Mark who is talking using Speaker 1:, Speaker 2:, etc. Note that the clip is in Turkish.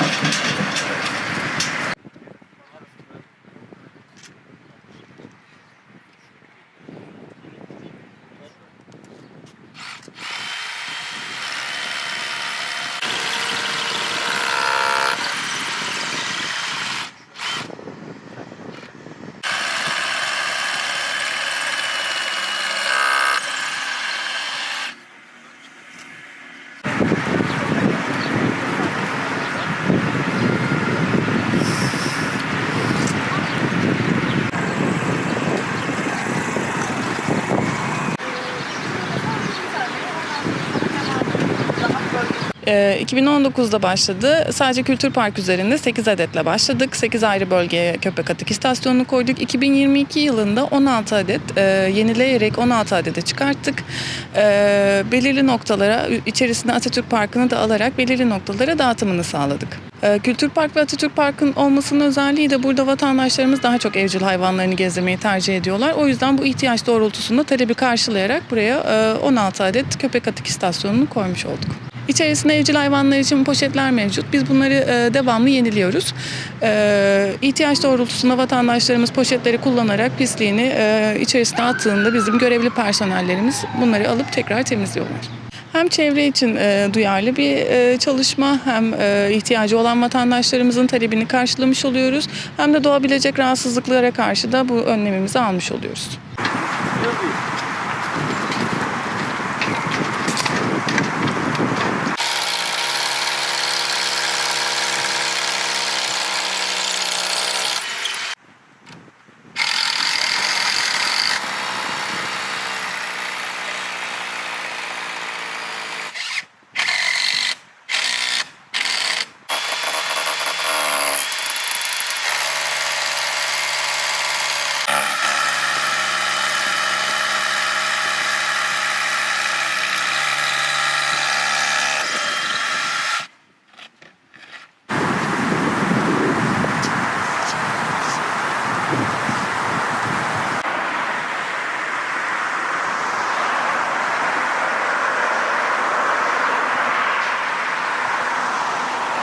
Speaker 1: Thank you. Ee, 2019'da başladı. Sadece Kültür Park üzerinde 8 adetle başladık. 8 ayrı bölgeye köpek atık istasyonunu koyduk. 2022 yılında 16 adet e, yenileyerek 16 adete çıkarttık. Ee, belirli noktalara içerisinde Atatürk Parkı'nı da alarak belirli noktalara dağıtımını sağladık. Ee, Kültür Park ve Atatürk Park'ın olmasının özelliği de burada vatandaşlarımız daha çok evcil hayvanlarını gezdirmeyi tercih ediyorlar. O yüzden bu ihtiyaç doğrultusunda talebi karşılayarak buraya e, 16 adet köpek atık istasyonunu koymuş olduk. İçerisinde evcil hayvanlar için poşetler mevcut. Biz bunları e, devamlı yeniliyoruz. E, ihtiyaç doğrultusunda vatandaşlarımız poşetleri kullanarak pisliğini e, içerisine attığında bizim görevli personellerimiz bunları alıp tekrar temizliyorlar. Hem çevre için e, duyarlı bir e, çalışma hem e, ihtiyacı olan vatandaşlarımızın talebini karşılamış oluyoruz. Hem de doğabilecek rahatsızlıklara karşı da bu önlemimizi almış oluyoruz.